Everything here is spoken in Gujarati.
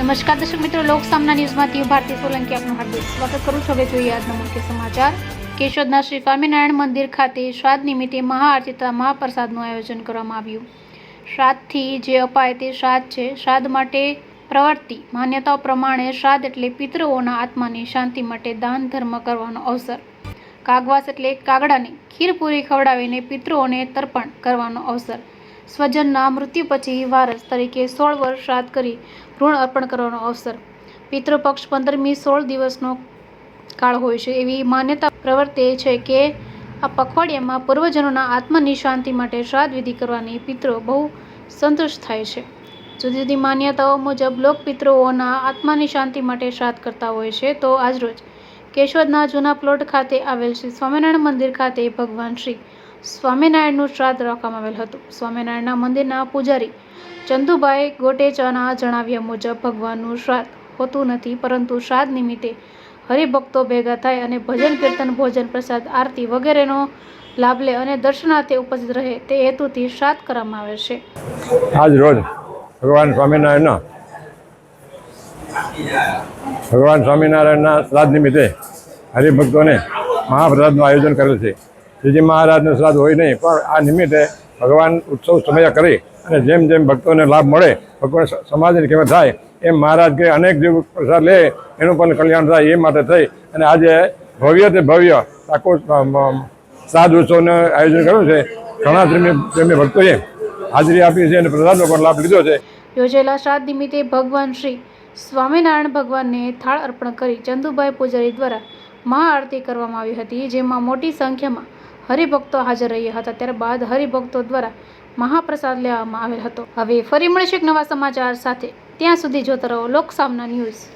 નમસ્કાર દર્શક મિત્રો, લોક સામના ન્યૂઝમાંથી હું ભારતી સોલંકી આપનું હાર્દિક સ્વાગત કરું છું. હવે જોઈએ આજના મુખ્ય સમાચાર. કેશોદના શ્રી સ્વામિનારાયણ મંદિર ખાતે શ્રાદ્ધ નિમિત્તે મહાઆરતી તથા મહાપ્રસાદનું આયોજન કરવામાં આવ્યું. શ્રાદ્ધથી જે અપાય તે શ્રાદ્ધ છે. શ્રાદ્ધ માટે પ્રવર્તિ માન્યતાઓ પ્રમાણે શ્રાદ્ધ એટલે પિતૃઓના આત્માની શાંતિ માટે દાન ધર્મ કરવાનો અવસર. કાગવાસ એટલે કાગડાને ખીર પૂરી ખવડાવીને પિતૃઓને તર્પણ કરવાનો અવસર. સ્વજનના મૃત્યુ પછી વારસ તરીકે સોળ વર્ષ શ્રાદ્ધ કરી ઋણ અર્પણ કરવાનો અવસર. પિતૃપક્ષ પંદરમી સોળ દિવસનો કાળ હોય છે. એવી માન્યતા પ્રવર્તે છે કે આ પખવાડિયામાં પૂર્વજનોના આત્માની માટે શ્રાદ્ધ વિધિ કરવાની પિત્રો બહુ સંતુષ્ટ થાય છે. જુદી જુદી માન્યતાઓ મુજબ લોક આત્માની શાંતિ માટે શ્રાદ્ધ કરતા હોય છે. તો આજરોજ કેશોદના જૂના પ્લોટ ખાતે આવેલ શ્રી સ્વામિનારાયણ મંદિર ખાતે ભગવાન શ્રી સ્વામિનારાયણનું શ્રાદ્ધ રાખવામાં આવેલ હતું. સ્વામિનારાયણના મંદિરના પૂજારી ચંદુભાઈ ગોટેચાના જણાવ્યા મુજબ ભગવાનનું શ્રાદ્ધ હોતું નથી, પરંતુ શ્રાદ્ધ નિમિત્તે હરિભક્તો ભેગા થાય અને ભજન કીર્તન, ભોજન પ્રસાદ, આરતી વગેરેનો લાભ લે અને દર્શનાર્થે ઉપસ્થિત રહે. તે હેતુથી શ્રાદ્ધ કરવામાં આવે છે. આજ રોજ ભગવાન સ્વામિનારાયણના ભગવાન સ્વામિનારાયણના શ્રાદ્ધ નિમિત્તે હરિભક્તોને મહાપ્રસાદનું આયોજન કરેલ છે. શ્રીજી મહારાજનો શ્રાદ્ધ હોય નહીં, પણ આ નિમિત્તે ભગવાન ઉત્સવ સમયા કરી અને જેમ જેમ ભક્તોને લાભ મળે, ભગવાન સમાજની કિંમત થાય, એમ મહારાજ કે અનેક જે પ્રસાદ લે, એનું પણ કલ્યાણ થાય, એ માટે થઈ. અને આજે ભવ્ય તે ભવ્ય આખો શ્રાદ્ધ ઉત્સવનું આયોજન કર્યું છે. ઘણા પ્રેમી ભક્તોએ હાજરી આપી છે અને પ્રસાદનો પણ લાભ લીધો છે. યોજેલા શ્રાદ્ધ નિમિત્તે ભગવાન શ્રી સ્વામિનારાયણ ભગવાનને થાળ અર્પણ કરી ચંદુભાઈ પૂજારી દ્વારા મહાઆરતી કરવામાં આવી હતી, જેમાં મોટી સંખ્યામાં હરિભક્તો હાજર રહ્યા હતા. ત્યારબાદ હરિભક્તો દ્વારા મહાપ્રસાદ લેવામાં આવેલ હતો. હવે ફરી મળીશું એક નવા સમાચાર સાથે. ત્યાં સુધી જોતા રહો લોકસામના ન્યૂઝ.